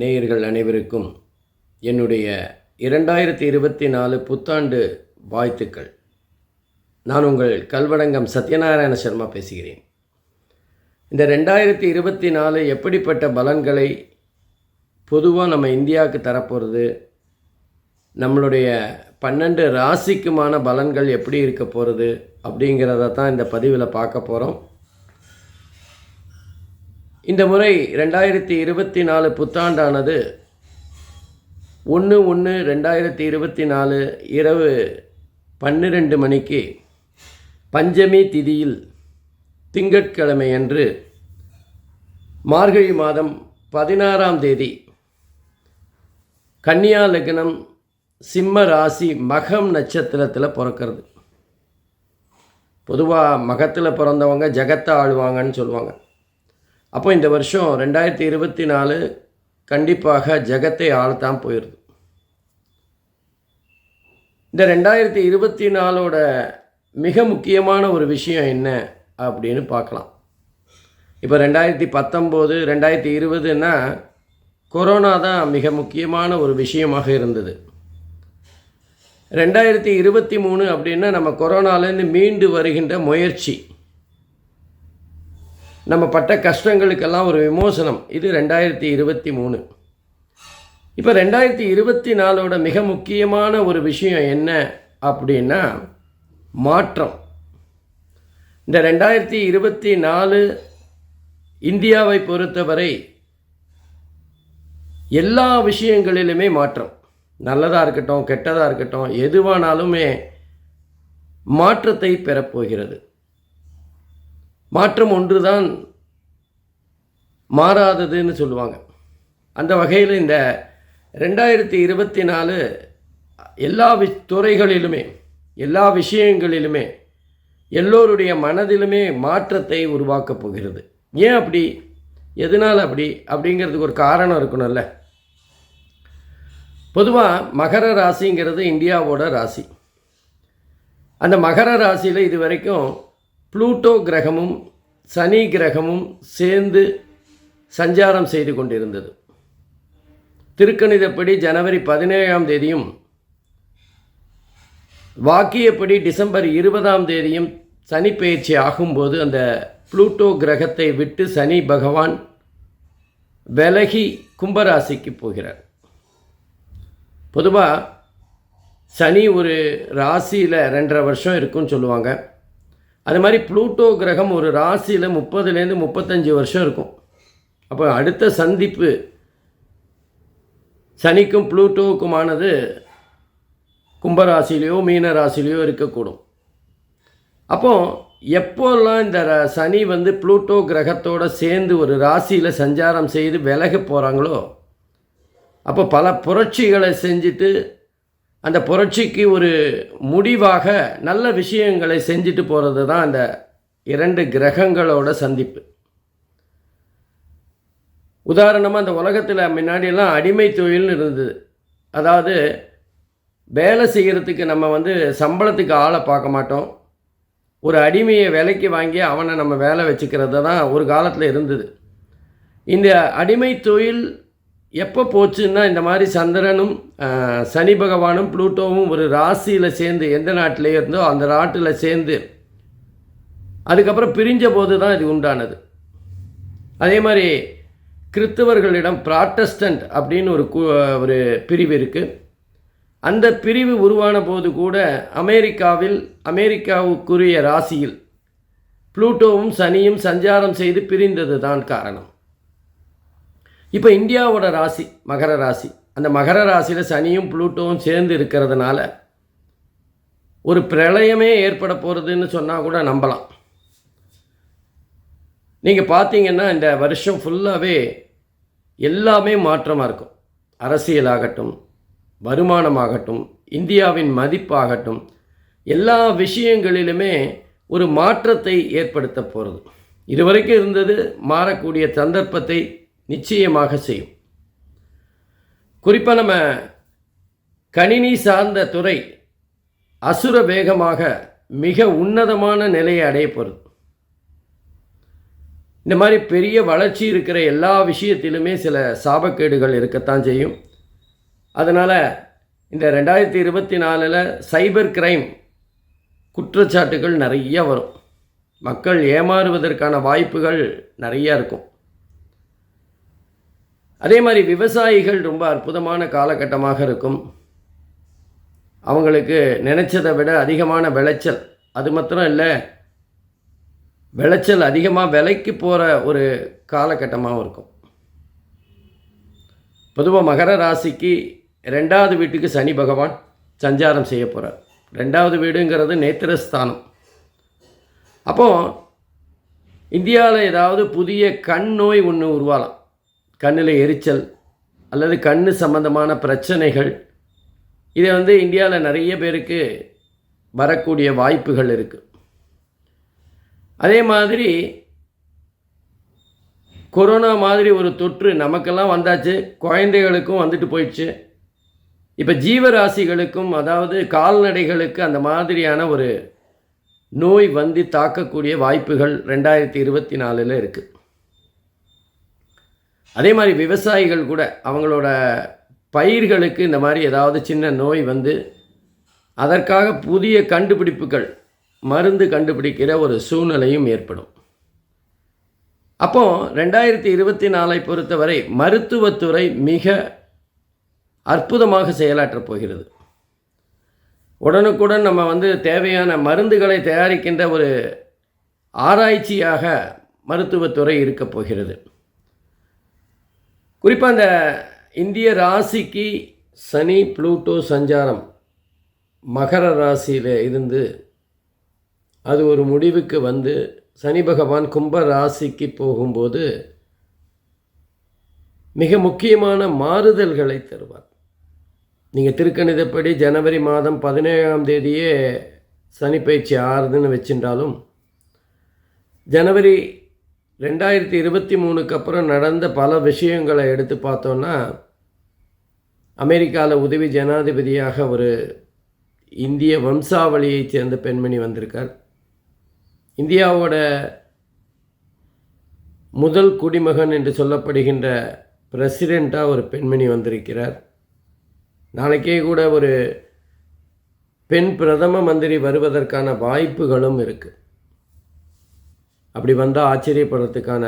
நேயர்கள் அனைவருக்கும் என்னுடைய இரண்டாயிரத்தி இருபத்தி நாலு புத்தாண்டு வாழ்த்துக்கள். நான் உங்கள் கல்வடங்கம் சத்யநாராயண சர்மா பேசுகிறேன். இந்த ரெண்டாயிரத்தி இருபத்தி நாலு எப்படிப்பட்ட பலன்களை பொதுவாக நம்ம இந்தியாவுக்கு தரப்போகிறது நம்மளுடைய பன்னெண்டு ராசிக்குமான பலன்கள் எப்படி இருக்க போகிறது அப்படிங்கிறத தான் இந்த பதிவில் பார்க்க போகிறோம் இந்த முறை ரெண்டாயிரத்தி இருபத்தி நாலு புத்தாண்டானது ஒன்று ஒன்று ரெண்டாயிரத்தி இருபத்தி நாலு இரவு பன்னிரெண்டு மணிக்கு பஞ்சமி திதியில் திங்கட்கிழமை அன்று மார்கழி மாதம் பதினாறாம் தேதி கன்னியா லக்னம் சிம்ம ராசி மகம் நட்சத்திரத்தில் பிறக்கிறது. பொதுவாக மகத்தில் பிறந்தவங்க ஜகத்தை ஆளுவாங்கன்னு சொல்லுவாங்க. அப்போ இந்த வருஷம் ரெண்டாயிரத்தி இருபத்தி நாலு கண்டிப்பாக ஜகத்தை ஆளத்தான் போயிடுது இந்த ரெண்டாயிரத்தி இருபத்தி நாலோட மிக முக்கியமான ஒரு விஷயம் என்ன அப்படின்னு பார்க்கலாம். இப்போ ரெண்டாயிரத்தி பத்தொம்போது ரெண்டாயிரத்தி இருபதுன்னா கொரோனா தான் மிக முக்கியமான ஒரு விஷயமாக இருந்தது. ரெண்டாயிரத்தி இருபத்தி மூணு அப்படின்னா நம்ம கொரோனாலேருந்து மீண்டு வருகின்ற முயற்சி. நம்ம பட்ட கஷ்டங்களுக்கெல்லாம் ஒரு விமோசனம். இது ரெண்டாயிரத்தி இருபத்தி மூணு. இப்போ ரெண்டாயிரத்தி இருபத்தி நாலோட மிக முக்கியமான ஒரு விஷயம் என்ன அப்படின்னா மாற்றம். இந்த ரெண்டாயிரத்தி இருபத்தி நாலு இந்தியாவை பொறுத்தவரை எல்லா விஷயங்களிலுமே மாற்றம். நல்லதாக இருக்கட்டும் கெட்டதாக இருக்கட்டும் எதுவானாலுமே மாற்றத்தை பெறப்போகிறது மாற்றம் ஒன்றுதான் மாறாததுன்னு சொல்லுவாங்க. அந்த வகையில் இந்த ரெண்டாயிரத்தி இருபத்தி நாலு எல்லா வி துறைகளிலுமே எல்லா விஷயங்களிலுமே எல்லோருடைய மனதிலுமே மாற்றத்தை உருவாக்கப் போகிறது. ஏன் அப்படி? எதனால் அப்படி? அப்படிங்கிறதுக்கு ஒரு காரணம் இருக்கணும்ல. பொதுவாக மகர ராசிங்கிறது இந்தியாவோட ராசி. அந்த மகர ராசியில் இது வரைக்கும் ப்ளூட்டோ கிரகமும் சனி கிரகமும் சேர்ந்து சஞ்சாரம் செய்து கொண்டிருந்தது. திருக்கணிதப்படி ஜனவரி பதினேழாம் தேதியும் வாக்கியப்படி டிசம்பர் இருபதாம் தேதியும் சனி பயிற்சி ஆகும்போது அந்த புளூட்டோ கிரகத்தை விட்டு சனி பகவான் விலகி கும்பராசிக்கு போகிறார். பொதுவாக சனி ஒரு ராசியில் ரெண்டரை வருஷம் இருக்குன்னு சொல்லுவாங்க. அது மாதிரி ப்ளூட்டோ கிரகம் ஒரு ராசியில் முப்பதுலேருந்து முப்பத்தஞ்சு வருஷம் இருக்கும். அப்போ அடுத்த சந்திப்பு சனிக்கும் ப்ளூட்டோவுக்குமானது கும்பராசிலேயோ மீன ராசிலேயோ இருக்கக்கூடும். அப்போ எப்போல்லாம் இந்த சனி வந்து ப்ளூட்டோ கிரகத்தோடு சேர்ந்து ஒரு ராசியில் சஞ்சாரம் செய்து விலக போகிறாங்களோ அப்போ பல புரட்சிகளை செஞ்சுட்டு அந்த புரட்சிக்கு ஒரு முடிவாக நல்ல விஷயங்களை செஞ்சுட்டு போகிறது தான் அந்த இரண்டு கிரகங்களோட சந்திப்பு. உதாரணமாக அந்த உலகத்தில் முன்னாடியெல்லாம் அடிமை தொழில்னு இருந்தது. அதாவது வேலை செய்கிறதுக்கு நம்ம வந்து சம்பளத்துக்கு ஆளை பார்க்க மாட்டோம். ஒரு அடிமையை விலைக்கு வாங்கி அவனை நம்ம வேலை வச்சுக்கிறது தான் ஒரு காலத்தில் இருந்தது. இந்த அடிமை தொழில் எப்போ போச்சுன்னா இந்த மாதிரி சந்திரனும் சனி பகவானும் ப்ளூட்டோவும் ஒரு ராசியில் சேர்ந்து எந்த நாட்டிலே இருந்தோ அந்த நாட்டில் சேர்ந்து அதுக்கப்புறம் பிரிஞ்ச போது தான் இது உண்டானது. அதே மாதிரி கிறிஸ்தவர்களிடம் ப்ராட்டஸ்டன்ட் அப்படின்னு ஒரு கு ஒரு பிரிவு இருக்குது அந்த பிரிவு உருவான போது கூட அமெரிக்காவில் அமெரிக்காவுக்குரிய ராசியில் ப்ளூட்டோவும் சனியும் சஞ்சாரம் செய்து பிரிந்தது தான் காரணம். இப்போ இந்தியாவோட ராசி மகர ராசி. அந்த மகர ராசியில் சனியும் புளூட்டோவும் சேர்ந்து இருக்கிறதுனால ஒரு பிரளயமே ஏற்பட போகிறதுன்னு சொன்னால் கூட நம்பலாம். நீங்கள் பார்த்தீங்கன்னா இந்த வருஷம் ஃபுல்லாகவே எல்லாமே மாற்றமாக இருக்கும். அரசியலாகட்டும் வருமானமாகட்டும் இந்தியாவின் மதிப்பாகட்டும் எல்லா விஷயங்களிலுமே ஒரு மாற்றத்தை ஏற்படுத்த போகிறது இதுவரைக்கும் இருந்தது மாறக்கூடிய சந்தர்ப்பத்தை நிச்சயமாக செய்யும். குறிப்பாக நம்ம கணினி சார்ந்த துறை அசுர வேகமாக மிக உன்னதமான நிலையை அடைய போகிறது இந்த மாதிரி பெரிய வளர்ச்சி இருக்கிற எல்லா விஷயத்திலுமே சில சாபக்கேடுகள் இருக்கத்தான் செய்யும். அதனால் இந்த ரெண்டாயிரத்தி இருபத்தி நாலில் சைபர் கிரைம் குற்றச்சாட்டுகள் நிறைய வரும். மக்கள் ஏமாறுவதற்கான வாய்ப்புகள் நிறையா இருக்கும். அதே மாதிரி விவசாயிகள் ரொம்ப அற்புதமான காலகட்டமாக இருக்கும். அவங்களுக்கு நினச்சதை விட அதிகமான விளைச்சல் அது மாத்திரம் இல்லை விளைச்சல் அதிகமாக விலைக்கு போகிற ஒரு காலகட்டமாகவும் இருக்கும். பொதுவாக மகர ராசிக்கு ரெண்டாவது வீட்டுக்கு சனி பகவான் சஞ்சாரம் செய்ய போகிறார் ரெண்டாவது வீடுங்கிறது நேத்திரஸ்தானம். அப்போது இந்தியாவில் ஏதாவது புதிய கண் நோய் ஒன்று உருவாகலாம் கண்ணில் எரிச்சல் அல்லது கண் சம்பந்தமான பிரச்சனைகள். இதை வந்து இந்தியாவில் நிறைய பேருக்கு வரக்கூடிய வாய்ப்புகள் இருக்குது அதே மாதிரி கொரோனா மாதிரி ஒரு தொற்று நமக்கெல்லாம் வந்தாச்சு. குழந்தைகளுக்கும் வந்துட்டு போயிடுச்சு. இப்போ ஜீவராசிகளுக்கும் அதாவது கால்நடைகளுக்கு அந்த மாதிரியான ஒரு நோய் வந்து தாக்கக்கூடிய வாய்ப்புகள் ரெண்டாயிரத்தி இருபத்தி நாலில் இருக்குது அதே மாதிரி விவசாயிகள் கூட அவங்களோட பயிர்களுக்கு இந்த மாதிரி ஏதாவது சின்ன நோய் வந்து அதற்காக புதிய கண்டுபிடிப்புகள் மருந்து கண்டுபிடிக்கிற ஒரு சூழ்நிலையும் ஏற்படும். அப்போ ரெண்டாயிரத்தி இருபத்தி நாலை பொறுத்தவரை மருத்துவத்துறை மிக அற்புதமாக செயலாற்றப் போகிறது. உடனுக்குடன் நம்ம வந்து தேவையான மருந்துகளை தயாரிக்கின்ற ஒரு ஆராய்ச்சியாக மருத்துவத்துறை இருக்கப் போகிறது. குறிப்பாக அந்த இந்திய ராசிக்கு சனி ப்ளூட்டோ சஞ்சாரம் மகர ராசியில் இருந்து அது ஒரு முடிவுக்கு வந்து சனி பகவான் கும்ப ராசிக்கு போகும்போது மிக முக்கியமான மாறுதல்களை தருவார். நீங்கள் திருக்கணிதப்படி ஜனவரி மாதம் பதினேழாம் தேதியே சனி பயிற்சி ஆறுதுன்னு வச்சுட்டாலும் ஜனவரி ரெண்டாயிரத்தி இருபத்தி மூணுக்கு அப்புறம் நடந்த பல விஷயங்களை எடுத்து பார்த்தோன்னா அமெரிக்காவில் உதவி ஜனாதிபதியாக ஒரு இந்திய வம்சாவளியைச் சேர்ந்த பெண்மணி வந்திருக்கார். இந்தியாவோட முதல் குடிமகன் என்று சொல்லப்படுகின்ற பிரசிடெண்ட்டாக ஒரு பெண்மணி வந்திருக்கிறார். நாளைக்கே கூட ஒரு பெண் பிரதம மந்திரி வருவதற்கான வாய்ப்புகளும் இருக்குது அப்படி வந்தால் ஆச்சரியப்படுறதுக்கான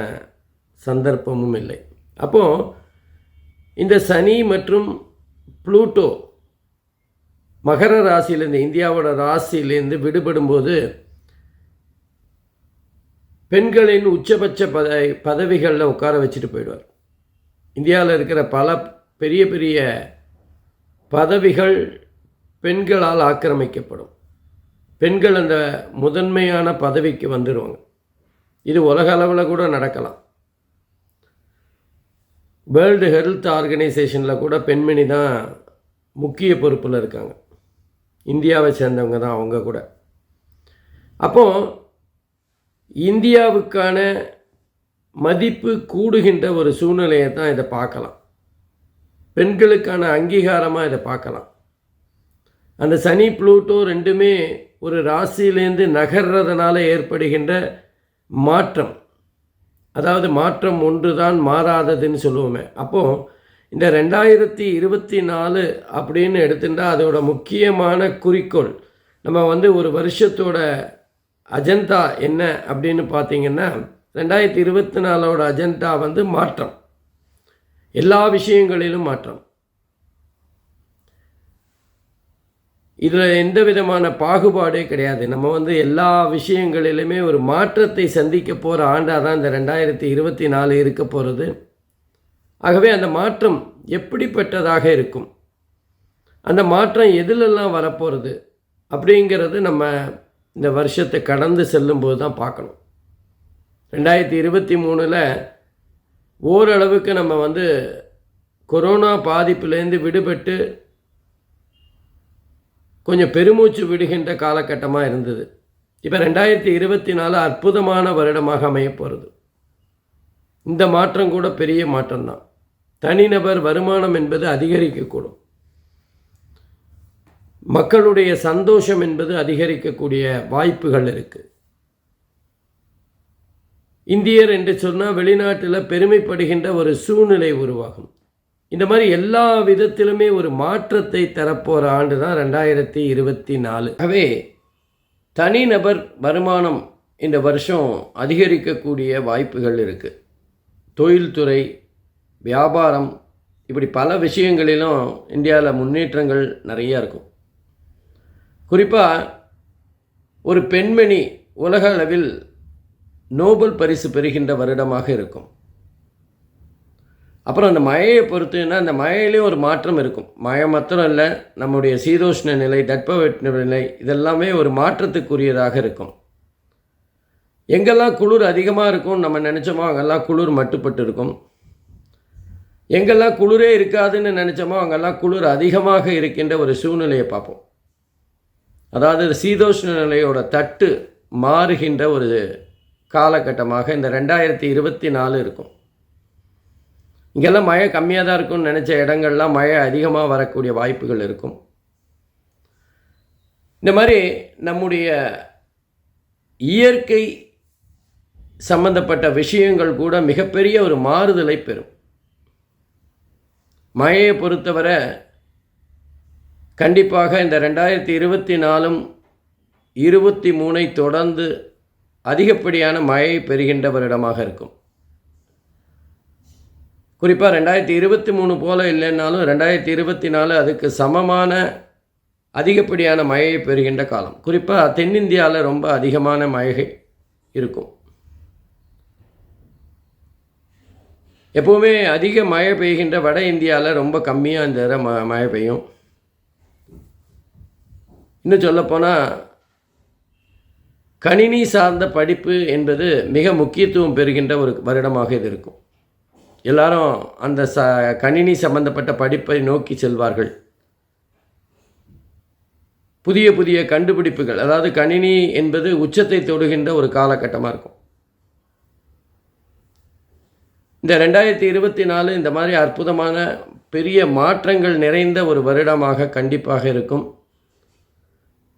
சந்தர்ப்பமும் இல்லை. அப்போது இந்த சனி மற்றும் ப்ளூட்டோ மகர ராசியிலேருந்து இந்தியாவோட ராசியிலேருந்து விடுபடும்போது பெண்களின் உச்சபட்ச பத பதவிகளில் உட்கார வச்சுட்டு போயிடுவார். இந்தியாவில் இருக்கிற பல பெரிய பெரிய பதவிகள் பெண்களால் ஆக்கிரமிக்கப்படும். பெண்கள் அந்த முதன்மையான பதவிக்கு வந்துடுவாங்க இது உலக அளவில் கூட நடக்கலாம். வேர்ல்டு ஹெல்த் ஆர்கனைசேஷனில் கூட பெண்மணி தான் முக்கிய பொறுப்பில் இருக்காங்க. இந்தியாவை சேர்ந்தவங்க தான் அவங்க கூட. அப்போது இந்தியாவுக்கான மதிப்பு கூடுகின்ற ஒரு சூழ்நிலையை தான் இதை பார்க்கலாம். பெண்களுக்கான அங்கீகாரமாக இதை பார்க்கலாம். அந்த சனி ப்ளூட்டோ ரெண்டுமே ஒரு ராசியிலேருந்து நகர்றதுனால ஏற்படுகின்ற மாற்றம். அதாவது மாற்றம் ஒன்று தான் மாறாததுன்னு சொல்லுவோமே. அப்போது இந்த ரெண்டாயிரத்தி இருபத்தி நாலு அப்படின்னு எடுத்துட்டால் அதோட முக்கியமான குறிக்கோள் நம்ம வந்து ஒரு வருஷத்தோட அஜெண்டா என்ன அப்படின்னு பார்த்தீங்கன்னா ரெண்டாயிரத்தி இருபத்தி நாலோட அஜெண்டா வந்து மாற்றம். எல்லா விஷயங்களிலும் மாற்றம். இதில் எந்த விதமான பாகுபாடே கிடையாது. நம்ம வந்து எல்லா விஷயங்களிலுமே ஒரு மாற்றத்தை சந்திக்க போகிற ஆண்டாக தான் இந்த ரெண்டாயிரத்தி இருபத்தி நாலு இருக்க போகிறது ஆகவே அந்த மாற்றம் எப்படிப்பட்டதாக இருக்கும்? அந்த மாற்றம் எதிலெல்லாம் வரப்போகிறது அப்படிங்கிறது நம்ம இந்த வருஷத்தை கடந்து செல்லும்போது தான் பார்க்கணும். ரெண்டாயிரத்தி இருபத்தி மூணில் ஓரளவுக்கு நம்ம வந்து கொரோனா பாதிப்புலேருந்து விடுபட்டு கொஞ்சம் பெருமூச்சு விடுகின்ற காலகட்டமாக இருந்தது. இப்போ ரெண்டாயிரத்தி இருபத்தி நாலு அற்புதமான வருடமாக அமையப்போகிறது இந்த மாற்றம் கூட பெரிய மாற்றம்தான் தனிநபர் வருமானம் என்பது அதிகரிக்கக்கூடும். மக்களுடைய சந்தோஷம் என்பது அதிகரிக்கக்கூடிய வாய்ப்புகள் இருக்குது இந்தியர் என்று சொன்னால் வெளிநாட்டில் பெருமைப்படுகின்ற ஒரு சூழ்நிலை உருவாகும். இந்த மாதிரி எல்லா விதத்திலுமே ஒரு மாற்றத்தை தரப்போகிற ஆண்டு தான் ரெண்டாயிரத்தி இருபத்தி நாலு. ஆகவே தனிநபர் வருமானம் இந்த வருஷம் அதிகரிக்கக்கூடிய வாய்ப்புகள் இருக்குது தொழில்துறை வியாபாரம் இப்படி பல விஷயங்களிலும் இந்தியாவில் முன்னேற்றங்கள் நிறையா இருக்கும். குறிப்பாக ஒரு பெண்மணி உலக அளவில் நோபல் பரிசு பெறுகின்ற வருடமாக இருக்கும். அப்புறம் அந்த மழையை பொறுத்துன்னா அந்த மழையிலையும் ஒரு மாற்றம் இருக்கும். மழை மாத்திரம் இல்லை நம்முடைய சீதோஷ்ண நிலை தட்பவெட்ப நிலை இதெல்லாமே ஒரு மாற்றத்துக்குரியதாக இருக்கும். எங்கெல்லாம் குளிர் அதிகமாக இருக்கும் நம்ம நினச்சோமோ அங்கெல்லாம் குளிர் மட்டுப்பட்டு இருக்கும். எங்கெல்லாம் குளிரே இருக்காதுன்னு நினச்சோமோ அங்கெல்லாம் குளிர் அதிகமாக இருக்கின்ற ஒரு சூழ்நிலையை பார்ப்போம். அதாவது சீதோஷ்ண நிலையோட தட்டு மாறுகின்ற ஒரு காலகட்டமாக இந்த ரெண்டாயிரத்தி இருபத்தி நாலு இருக்கும். இங்கெல்லாம் மழை கம்மியாக தான் இருக்கும்னு நினச்ச இடங்கள்லாம் மழை அதிகமாக வரக்கூடிய வாய்ப்புகள் இருக்கும். இந்த மாதிரி நம்முடைய இயற்கை சம்பந்தப்பட்ட விஷயங்கள் கூட மிகப்பெரிய ஒரு மாறுதலை பெறும். மழையை பொறுத்தவரை கண்டிப்பாக இந்த ரெண்டாயிரத்தி இருபத்தி நாலும் இருபத்தி மூணை தொடர்ந்து அதிகப்படியான மழை பெறுகின்ற வருடமாக இருக்கும். குறிப்பாக ரெண்டாயிரத்தி இருபத்தி மூணு போல் இல்லைன்னாலும் ரெண்டாயிரத்தி இருபத்தி நாலு அதுக்கு சமமான அதிகப்படியான மழையை பெறுகின்ற காலம். குறிப்பாக தென்னிந்தியாவில் ரொம்ப அதிகமான மழை இருக்கும். எப்போவுமே அதிக மழை பெய்கின்ற வட இந்தியாவில் ரொம்ப கம்மியாக இந்த தடவை ம மழை பெய்யும். இன்னும் சொல்லப்போனால் கணினி சார்ந்த படிப்பு என்பது மிக முக்கியத்துவம் பெறுகின்ற ஒரு வருடமாக இது இருக்கும். எல்லாரும் அந்த ச கணினி சம்பந்தப்பட்ட படிப்பை நோக்கி செல்வார்கள். புதிய புதிய கண்டுபிடிப்புகள் அதாவது கணினி என்பது உச்சத்தை தொடுகின்ற ஒரு காலகட்டமாக இருக்கும். இந்த ரெண்டாயிரத்தி இருபத்தி நாலு இந்த மாதிரி அற்புதமான பெரிய மாற்றங்கள் நிறைந்த ஒரு வருடமாக கண்டிப்பாக இருக்கும்.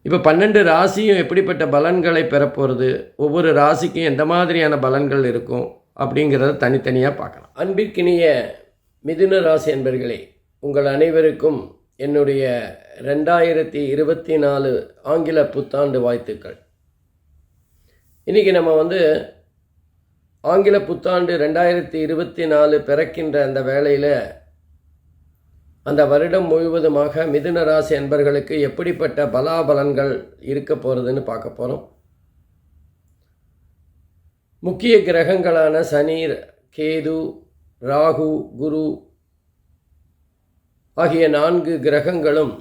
இப்போ பன்னெண்டு ராசியும் எப்படிப்பட்ட பலன்களை பெறப்போகிறது ஒவ்வொரு ராசிக்கும் எந்த மாதிரியான பலன்கள் இருக்கும்? அப்படிங்கிறத தனித்தனியாக பார்க்கலாம். அன்பிற்கினிய மிதுன ராசி என்பர்களே உங்கள் அனைவருக்கும் என்னுடைய ரெண்டாயிரத்தி இருபத்தி நாலு ஆங்கில புத்தாண்டு வாழ்த்துக்கள். இன்றைக்கி நம்ம வந்து ஆங்கில புத்தாண்டு ரெண்டாயிரத்தி இருபத்தி நாலு பிறக்கின்ற அந்த வேளையில் அந்த வருடம் முழுவதுமாக மிதுன ராசி என்பர்களுக்கு எப்படிப்பட்ட பலாபலன்கள் இருக்க போகிறதுன்னு பார்க்க போகிறோம் முக்கிய கிரகங்களான சனி கேது ராகு குரு ஆகிய நான்கு கிரகங்களும்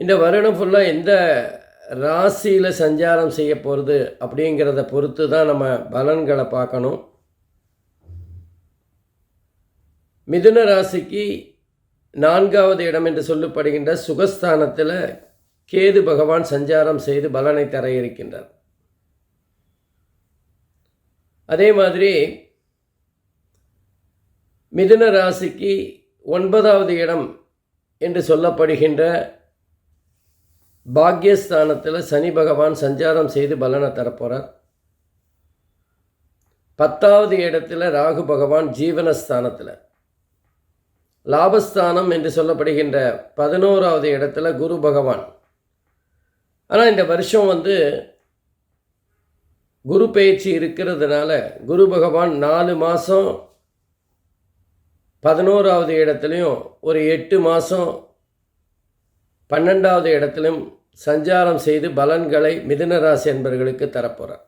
இந்த வருடம் ஃபுல்லாக எந்த ராசியில் சஞ்சாரம் செய்ய போகிறது அப்படிங்கிறத பொறுத்து தான் நம்ம பலன்களை பார்க்கணும். மிதுன ராசிக்கு நான்காவது இடம் என்று சொல்லப்படுகின்ற சுகஸ்தானத்தில் கேது பகவான் சஞ்சாரம் செய்து பலனை தர இருக்கின்றார். அதே மாதிரி மிதுன ராசிக்கு ஒன்பதாவது இடம் என்று சொல்லப்படுகின்ற பாக்யஸ்தானத்தில் சனி பகவான் சஞ்சாரம் செய்து பலனை தரப்போகிறார் பத்தாவது இடத்துல ராகு பகவான் ஜீவனஸ்தானத்தில். லாபஸ்தானம் என்று சொல்லப்படுகின்ற பதினோராவது இடத்துல குரு பகவான். ஆனால் இந்த வருஷம் வந்து குரு பயிற்சி இருக்கிறதுனால குரு பகவான் நாலு மாதம் பதினோராவது இடத்துலையும் ஒரு எட்டு மாதம் பன்னெண்டாவது இடத்திலும் சஞ்சாரம் செய்து பலன்களை மிதுனராசி என்பவர்களுக்கு தரப்போகிறார்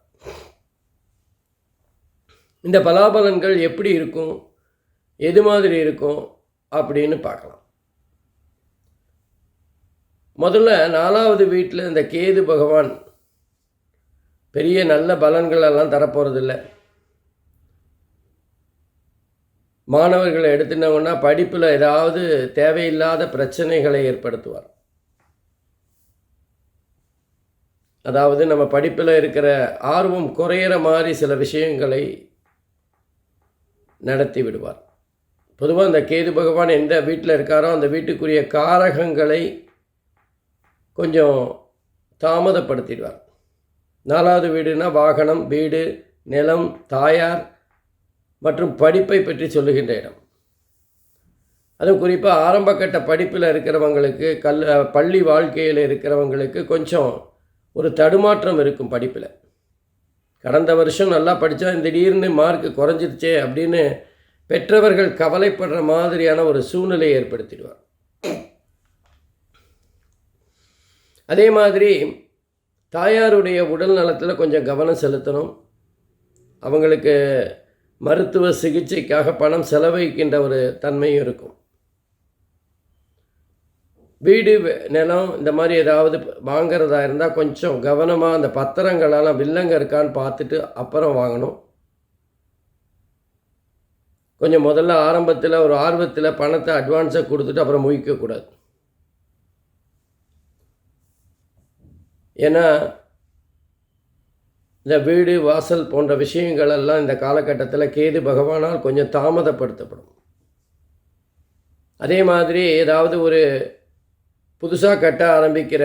இந்த பலாபலன்கள் எப்படி இருக்கும்? எது மாதிரி இருக்கும்? அப்படின்னு பார்க்கலாம். முதல்ல நாலாவது வீட்டில் இந்த கேது பகவான் பெரிய நல்ல பலன்கள் எல்லாம் தரப்போகிறதில்ல மாணவர்களை எடுத்துனவுன்னா படிப்பில் ஏதாவது தேவையில்லாத பிரச்சனைகளை ஏற்படுத்துவார். அதாவது நம்ம படிப்பில் இருக்கிற ஆர்வம் குறையிற மாதிரி சில விஷயங்களை நடத்தி விடுவார். பொதுவாக அந்த கேது பகவான் எந்த வீட்டில் இருக்காரோ அந்த வீட்டுக்குரிய காரகங்களை கொஞ்சம் தாமதப்படுத்திடுவார். நாலாவது வீடுனா வாகனம் வீடு நிலம் தாயார் மற்றும் படிப்பை பற்றி சொல்லுகின்ற இடம். அதுவும் குறிப்பாக ஆரம்பக்கட்ட படிப்பில் இருக்கிறவங்களுக்கு கல் பள்ளி வாழ்க்கையில் இருக்கிறவங்களுக்கு கொஞ்சம் ஒரு தடுமாற்றம் இருக்கும் படிப்பில். கடந்த வருஷம் நல்லா படித்தா திடீர்னு மார்க் குறைஞ்சிருச்சே அப்படின்னு பெற்றவர்கள் கவலைப்படுற மாதிரியான ஒரு சூழ்நிலையை ஏற்படுத்திடுவார். அதே மாதிரி தாயாருடைய உடல் நலத்தில் கொஞ்சம் கவனம் செலுத்தணும். அவங்களுக்கு மருத்துவ சிகிச்சைக்காக பணம் செலவழிக்கின்ற ஒரு தன்மையும் இருக்கும். வீடு நிலம் இந்த மாதிரி ஏதாவது வாங்குறதா இருந்தால் கொஞ்சம் கவனமாக அந்த பத்திரங்களெல்லாம் வில்லங்க இருக்கான்னு பார்த்துட்டு அப்புறம் வாங்கணும். கொஞ்சம் முதல்ல ஆரம்பத்தில் ஒரு ஆர்வத்தில் பணத்தை அட்வான்ஸை கொடுத்துட்டு அப்புறம் முழிக்கக்கூடாது ஏன்னா இந்த வீடு வாசல் போன்ற விஷயங்கள் எல்லாம் இந்த காலகட்டத்தில் கேது பகவானால் கொஞ்சம் தாமதப்படுத்தப்படும். அதே மாதிரி ஏதாவது ஒரு புதுசாக கட்ட ஆரம்பிக்கிற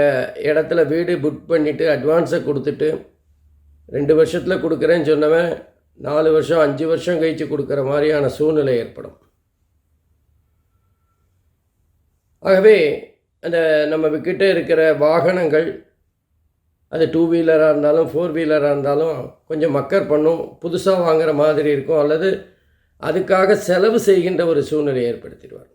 இடத்துல வீடு புக் பண்ணிவிட்டு அட்வான்ஸை கொடுத்துட்டு ரெண்டு வருஷத்தில் கொடுக்குறேன்னு சொன்னவன் நாலு வருஷம் அஞ்சு வருஷம் கழித்து கொடுக்குற மாதிரியான சூழ்நிலை ஏற்படும். ஆகவே அந்த நம்ம கிட்டே இருக்கிற வாகனங்கள் அது டூ வீலராக இருந்தாலும் ஃபோர் வீலராக இருந்தாலும் கொஞ்சம் மக்கர் பண்ணும் புதுசாக வாங்குற மாதிரி இருக்கும் அல்லது அதுக்காக செலவு செய்கின்ற ஒரு சூழ்நிலை ஏற்படுத்திடுவார்.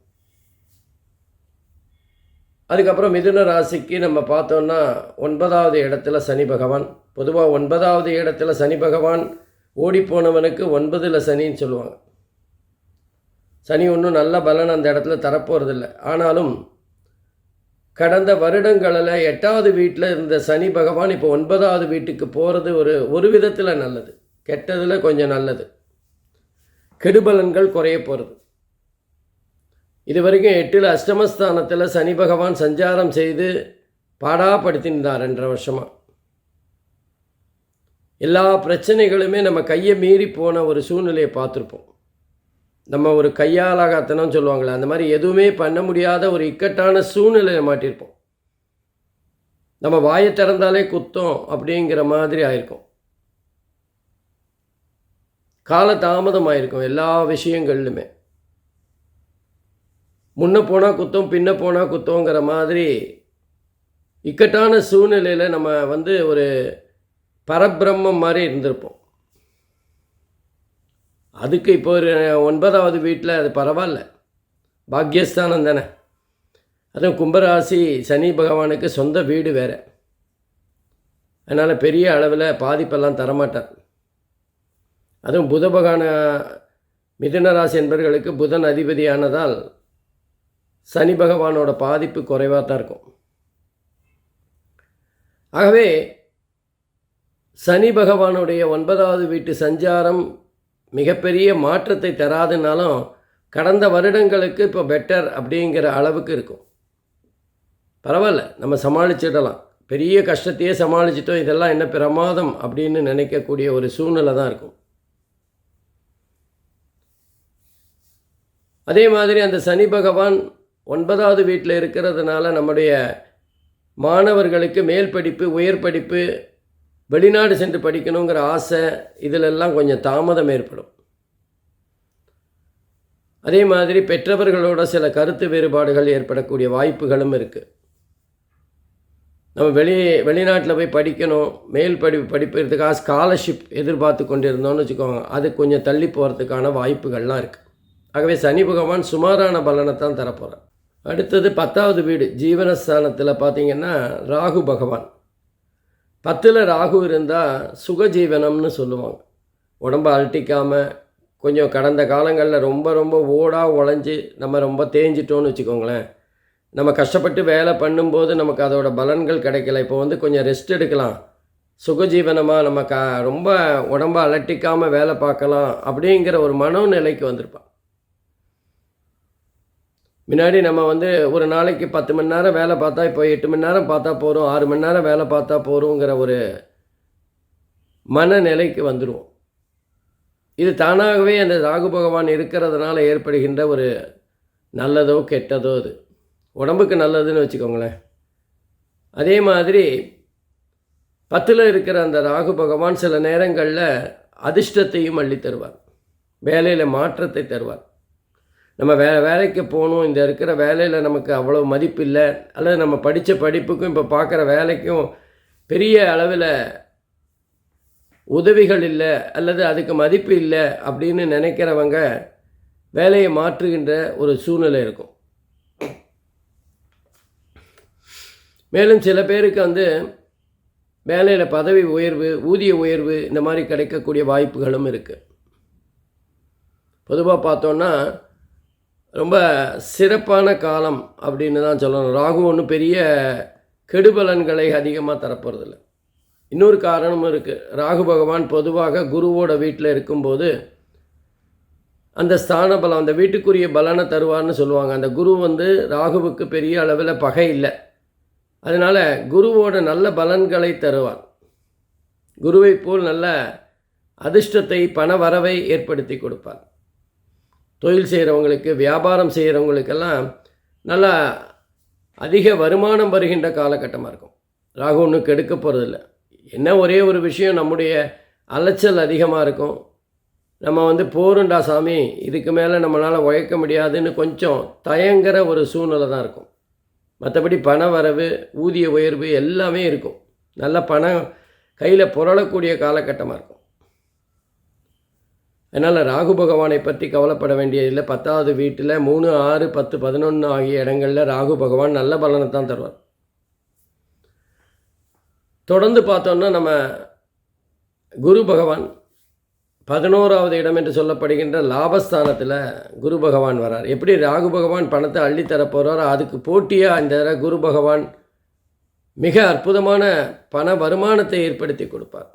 அதுக்கப்புறம் மிதுன ராசிக்கு நம்ம பார்த்தோன்னா ஒன்பதாவது இடத்துல சனி பகவான். பொதுவாக ஒன்பதாவது இடத்துல சனி பகவான் ஓடிப்போனவனுக்கு ஒன்பதில் சனின்னு சொல்லுவாங்க. சனி ஒன்றும் நல்ல பலன் அந்த இடத்துல தரப்போகிறதில்ல ஆனாலும் கடந்த வருடங்களில் எட்டாவது வீட்டில் இருந்த சனி பகவான் இப்போ ஒன்பதாவது வீட்டுக்கு போகிறது ஒரு ஒரு விதத்தில் நல்லது. கெட்டதில் கொஞ்சம் நல்லது. கெடுபலன்கள் குறைய போகிறது இது வரைக்கும் எட்டில் அஷ்டமஸ்தானத்தில் சனி பகவான் சஞ்சாரம் செய்து பாடாப்படுத்தியிருந்தார் ரெண்டரை வருஷமாக எல்லா பிரச்சனைகளுமே நம்ம கையை மீறி போன ஒரு சூழ்நிலையை பார்த்துருப்போம். நம்ம ஒரு கையாலாகத்தனம் சொல்லுவாங்களே அந்த மாதிரி எதுவுமே பண்ண முடியாத ஒரு இக்கட்டான சூழ்நிலையை மாட்டியிருப்போம். நம்ம வாயை திறந்தாலே குத்தம் அப்படிங்கிற மாதிரி ஆயிருக்கும். கால தாமதம் ஆயிருக்கும் எல்லா விஷயங்கள்லுமே. முன்ன போனால் குத்தம் பின்ன போனால் குத்தங்கிற மாதிரி இக்கட்டான சூழ்நிலையில் நம்ம வந்து ஒரு பரபிரம்மம் மாதிரி இருந்திருப்போம். அதுக்கு இப்போ ஒரு ஒன்பதாவது வீட்டில் அது பரவாயில்ல. பாக்யஸ்தானம் தானே. அதுவும் கும்பராசி சனி பகவானுக்கு சொந்த வீடு வேறு. அதனால் பெரிய அளவில் பாதிப்பெல்லாம் தரமாட்டார். அதுவும் புத பகவான மிதுன ராசி என்பவர்களுக்கு புதன் அதிபதியானதால் சனி பகவானோட பாதிப்பு குறைவாக தான் இருக்கும். ஆகவே சனி பகவானுடைய ஒன்பதாவது வீட்டு சஞ்சாரம் மிகப்பெரிய மாற்றத்தை தராதுனாலும் கடந்த வருடங்களுக்கு இப்போ பெட்டர் அப்படிங்கிற அளவுக்கு இருக்கும். பரவாயில்ல நம்ம சமாளிச்சிடலாம். பெரிய கஷ்டத்தையே சமாளிச்சிட்டோம் இதெல்லாம் என்ன பிரமாதம் அப்படின்னு நினைக்கக்கூடிய ஒரு சூழ்நிலை தான் இருக்கும். அதே மாதிரி அந்த சனி பகவான் ஒன்பதாவது வீட்டில் இருக்கிறதுனால நம்முடைய மாணவர்களுக்கு மேல் படிப்பு உயர் படிப்பு வெளிநாடு சென்று படிக்கணுங்கிற ஆசை இதிலெல்லாம் கொஞ்சம் தாமதம் ஏற்படும். அதே மாதிரி பெற்றவர்களோட சில கருத்து வேறுபாடுகள் ஏற்படக்கூடிய வாய்ப்புகளும் இருக்குது நம்ம வெளி வெளிநாட்டில் போய் படிக்கணும் மேல் படிப்பு படிப்பதற்காக ஸ்காலர்ஷிப் எதிர்பார்த்து கொண்டு இருந்தோம்னு வச்சுக்கோங்க அது கொஞ்சம் தள்ளி போகிறதுக்கான வாய்ப்புகள்லாம் இருக்குது ஆகவே சனி பகவான் சுமாரான பலனை தான் தரப்போகிறார் அடுத்தது பத்தாவது வீடு ஜீவனஸ்தானத்தில் பார்த்தீங்கன்னா ராகு பகவான். பத்தில் ராகு இருந்தால் சுகஜீவனம்னு சொல்லுவாங்க. உடம்ப அழட்டிக்காமல் கொஞ்சம் கடந்த காலங்களில் ரொம்ப ரொம்ப ஓடாக உழைஞ்சி நம்ம ரொம்ப தேஞ்சிட்டோன்னு வச்சுக்கோங்களேன். நம்ம கஷ்டப்பட்டு வேலை பண்ணும்போது நமக்கு அதோட பலன்கள் கிடைக்கல. இப்போ வந்து கொஞ்சம் ரெஸ்ட் எடுக்கலாம். சுகஜீவனமாக நம்ம க ரொம்ப உடம்பை அலட்டிக்காமல் வேலை பார்க்கலாம் அப்படிங்கிற ஒரு மனோநிலைக்கு வந்திருப்பான் முன்னாடி நம்ம வந்து ஒரு நாளைக்கு பத்து மணி நேரம் வேலை பார்த்தா இப்போ எட்டு மணி நேரம் பார்த்தா போகிறோம் ஆறு மணி நேரம் வேலை பார்த்தா போகிறோங்கிற ஒரு மனநிலைக்கு வந்துடுவோம் இது தானாகவே அந்த ராகு பகவான் இருக்கிறதுனால ஏற்படுகின்ற ஒரு நல்லதோ கெட்டதோ அது. உடம்புக்கு நல்லதுன்னு வச்சுக்கோங்களேன். அதே மாதிரி பத்தில் இருக்கிற அந்த ராகு பகவான் சில நேரங்களில் அதிர்ஷ்டத்தையும் அள்ளி தருவார் வேலையில் மாற்றத்தை தருவார். நம்ம வே வேலைக்கு போகணும் இந்த இருக்கிற வேலையில் நமக்கு அவ்வளோ மதிப்பு இல்லை அல்லது நம்ம படித்த படிப்புக்கும் இப்போ பார்க்குற வேலைக்கும் பெரிய அளவில் உதவிகள் இல்லை அல்லது அதுக்கு மதிப்பு இல்லை அப்படின்னு நினைக்கிறவங்க வேலையை மாற்றுகின்ற ஒரு சூழ்நிலை இருக்கும். மேலும் சில பேருக்கு வந்து வேலையில் பதவி உயர்வு ஊதிய உயர்வு இந்த மாதிரி கிடைக்கக்கூடிய வாய்ப்புகளும் இருக்குது பொதுவாக பார்த்தோன்னா ரொம்ப சிறப்பான காலம் அப்படின்னு தான் சொல்லணும். ராகு ஒன்றும் பெரிய கெடுபலன்களை அதிகமாக தரப்போகிறதில்ல இன்னொரு காரணமும் இருக்குது ராகு பகவான் பொதுவாக குருவோட வீட்டில் இருக்கும்போது அந்த ஸ்தான பலம் அந்த வீட்டுக்குரிய பலனை தருவார்னு சொல்லுவாங்க. அந்த குரு வந்து ராகுவுக்கு பெரிய அளவில் பகை இல்லை. அதனால் குருவோட நல்ல பலன்களை தருவார். குருவை போல் நல்ல அதிர்ஷ்டத்தை பண வரவை ஏற்படுத்தி கொடுப்பார். தொழில் செய்கிறவங்களுக்கு வியாபாரம் செய்கிறவங்களுக்கெல்லாம் நல்லா அதிக வருமானம் வருகின்ற காலகட்டமாக இருக்கும். ராகு ஒன்றும் கெடுக்க போகிறதில்ல என்ன ஒரே ஒரு விஷயம் நம்முடைய அலைச்சல் அதிகமாக இருக்கும். நம்ம வந்து போருண்டா சாமி இதுக்கு மேலே நம்மளால் உழைக்க முடியாதுன்னு கொஞ்சம் தயங்குற ஒரு சூழ்நிலை தான் இருக்கும். மற்றபடி பண வரவு ஊதிய உயர்வு எல்லாமே இருக்கும். நல்ல பணம் கையில் புரளக்கூடிய காலகட்டமாக இருக்கும். அதனால் ராகு பகவானை பற்றி கவலைப்பட வேண்டியதில்லை பத்தாவது வீட்டில் மூணு ஆறு பத்து பதினொன்று ஆகிய இடங்களில் ராகு பகவான் நல்ல பலனை தான் தருவார். தொடர்ந்து பார்த்தோன்னா நம்ம குரு பகவான் பதினோராவது இடம் என்று சொல்லப்படுகின்ற லாபஸ்தானத்தில் குரு பகவான் வரார். எப்படி ராகு பகவான் பணத்தை அள்ளித்தர போகிறாரோ அதுக்கு போட்டியாக இந்த தடவை குரு பகவான் மிக அற்புதமான பண வருமானத்தை ஏற்படுத்தி கொடுப்பார்.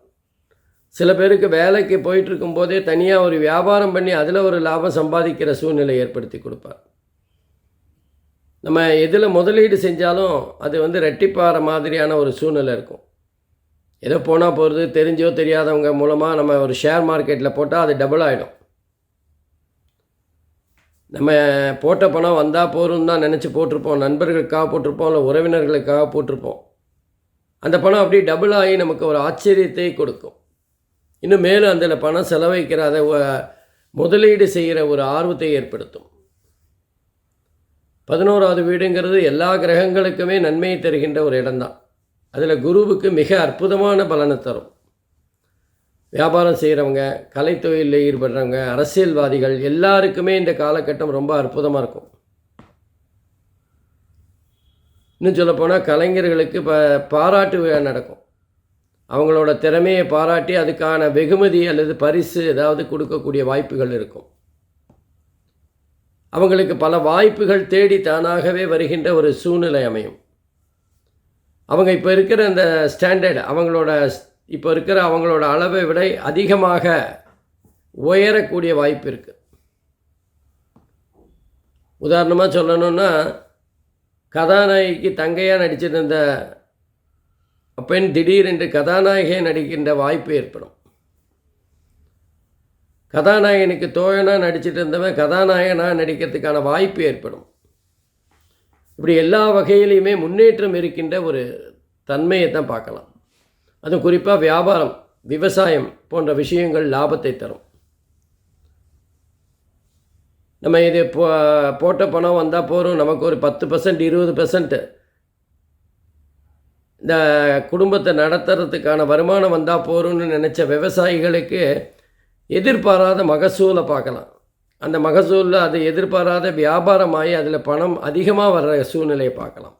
சில பேருக்கு வேலைக்கு போயிட்டு இருக்கும்போதே தனியாக ஒரு வியாபாரம் பண்ணி அதில் ஒரு லாபம் சம்பாதிக்கிற சூழ்நிலை ஏற்படுத்தி கொடுப்பார். நம்ம எதில் முதலீடு செஞ்சாலும் அது வந்து ரெட்டிப்பாற மாதிரியான ஒரு சூழ்நிலை இருக்கும். ஏதோ போனால் போகிறது தெரிஞ்சோ தெரியாதவங்க மூலமாக நம்ம ஒரு ஷேர் மார்க்கெட்டில் போட்டால் அது டபுள் ஆகிடும் நம்ம போட்ட பணம் வந்தால் போகிறோம் தான் நினச்சி போட்டிருப்போம். நண்பர்களுக்காக போட்டிருப்போம் இல்லை உறவினர்களுக்காக போட்டிருப்போம். அந்த பணம் அப்படியே டபுள் ஆகி நமக்கு ஒரு ஆச்சரியத்தை கொடுக்கும். இன்னும் மேலும் அதில் பணம் செலவழிக்கிற அதை முதலீடு செய்கிற ஒரு ஆர்வத்தை ஏற்படுத்தும். பதினோராவது வீடுங்கிறது எல்லா கிரகங்களுக்குமே நன்மையை தருகின்ற ஒரு இடம்தான். அதில் குருவுக்கு மிக அற்புதமான பலனை தரும். வியாபாரம் செய்கிறவங்க கலைத்தொழிலில் ஈடுபடுறவங்க அரசியல்வாதிகள் எல்லாருக்குமே இந்த காலகட்டம் ரொம்ப அற்புதமாக இருக்கும். இன்னும் சொல்லப்போனால் கலைஞர்களுக்கு இப்போ பாராட்டு விழா நடக்கும். அவங்களோட திறமையை பாராட்டி அதுக்கான வெகுமதி அல்லது பரிசு ஏதாவது கொடுக்கக்கூடிய வாய்ப்புகள் இருக்கும். அவங்களுக்கு பல வாய்ப்புகள் தேடி தானாகவே வருகின்ற ஒரு சூழ்நிலை அமையும். அவங்க இப்போ இருக்கிற அந்த ஸ்டாண்டர்ட் அவங்களோட இப்போ இருக்கிற அவங்களோட அளவை விட அதிகமாக உயரக்கூடிய வாய்ப்பு இருக்குது உதாரணமாக சொல்லணுன்னா கதாநாயகிக்கு தங்கையாக நடிச்சிருந்த பெண் திடீரென்று கதாநாயகியை நடிக்கின்ற வாய்ப்பு ஏற்படும். கதாநாயகனுக்கு தோழனாக நடிச்சிட்டு இருந்தவன் கதாநாயகனாக நடிக்கிறதுக்கான வாய்ப்பு ஏற்படும். இப்படி எல்லா வகையிலையுமே முன்னேற்றம் இருக்கின்ற ஒரு தன்மையை தான் பார்க்கலாம். அதுவும் குறிப்பாக வியாபாரம் விவசாயம் போன்ற விஷயங்கள் லாபத்தை தரும். நம்ம இது போ போட்ட பணம் வந்தால் போகிறோம் நமக்கு ஒரு பத்து பர்சன்ட் இருபது பர்சன்ட்டு இந்த குடும்பத்தை நடத்துறதுக்கான வருமானம் வந்தால் போகிறோம்னு நினச்ச விவசாயிகளுக்கு எதிர்பாராத மகசூலை பார்க்கலாம். அந்த மகசூலில் அது எதிர்பாராத வியாபாரமாகி அதில் பணம் அதிகமாக வர்ற சூழ்நிலையை பார்க்கலாம்.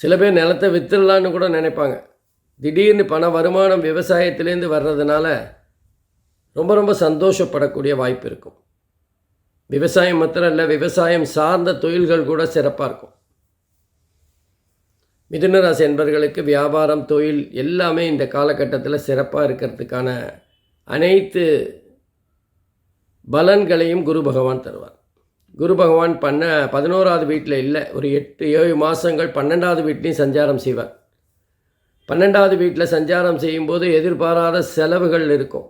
சில பேர் நிலத்தை விற்றுடலான்னு கூட நினைப்பாங்க. திடீர்னு பண வருமானம் விவசாயத்துலேருந்து வர்றதுனால ரொம்ப ரொம்ப சந்தோஷப்படக்கூடிய வாய்ப்பு இருக்கும். விவசாயம் மாத்திரம் இல்லை விவசாயம் சார்ந்த தொழில்கள் கூட சிறப்பாக இருக்கும். மிதுனராசி என்பர்களுக்கு வியாபாரம் தொழில் எல்லாமே இந்த காலகட்டத்தில் சிறப்பாக இருக்கிறதுக்கான அனைத்து பலன்களையும் குரு பகவான் தருவார். குரு பகவான் பண்ண பதினோராவது வீட்டில் இல்லை ஒரு எட்டு ஏழு மாதங்கள் பன்னெண்டாவது வீட்லேயும் சஞ்சாரம் செய்வார். பன்னெண்டாவது வீட்டில் சஞ்சாரம் செய்யும்போது எதிர்பாராத செலவுகள் இருக்கும்.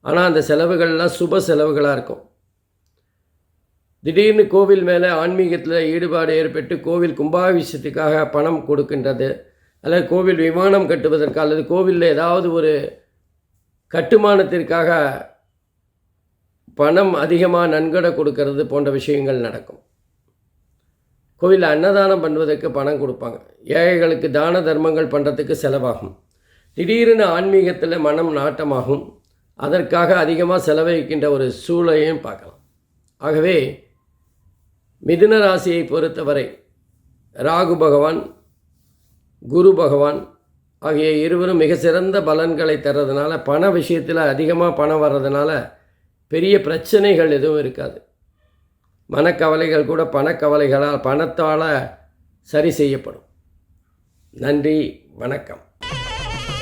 ஆனால் அந்த செலவுகள்லாம் சுப செலவுகளாக இருக்கும். திடீர்னு கோவில் மேலே ஆன்மீகத்தில் ஈடுபாடு ஏற்பட்டு கோவில் கும்பாபிஷத்துக்காக பணம் கொடுக்கின்றது அல்லது கோவில் விமானம் கட்டுவதற்கு அல்லது கோவிலில் ஏதாவது ஒரு கட்டுமானத்திற்காக பணம் அதிகமாக நன்கொடை கொடுக்கறது போன்ற விஷயங்கள் நடக்கும். கோவிலில் அன்னதானம் பண்ணுவதற்கு பணம் கொடுப்பாங்க. ஏழைகளுக்கு தான தர்மங்கள் பண்ணுறதுக்கு செலவாகும். திடீரென ஆன்மீகத்தில் மனம் நாட்டமாகும். அதற்காக அதிகமாக செலவழிக்கின்ற ஒரு சூழலையும் பார்க்கலாம். ஆகவே மிதுன ராசியை பொறுத்தவரை ராகு பகவான் குரு பகவான் ஆகிய இருவரும் மிக சிறந்த பலன்களை தர்றதுனால பண விஷயத்தில் அதிகமாக பணம் வர்றதுனால பெரிய பிரச்சனைகள் எதுவும் இருக்காது. மனக்கவலைகள் கூட பணக்கவலைகளால் பணத்தால் சரி செய்யப்படும். நன்றி வணக்கம்.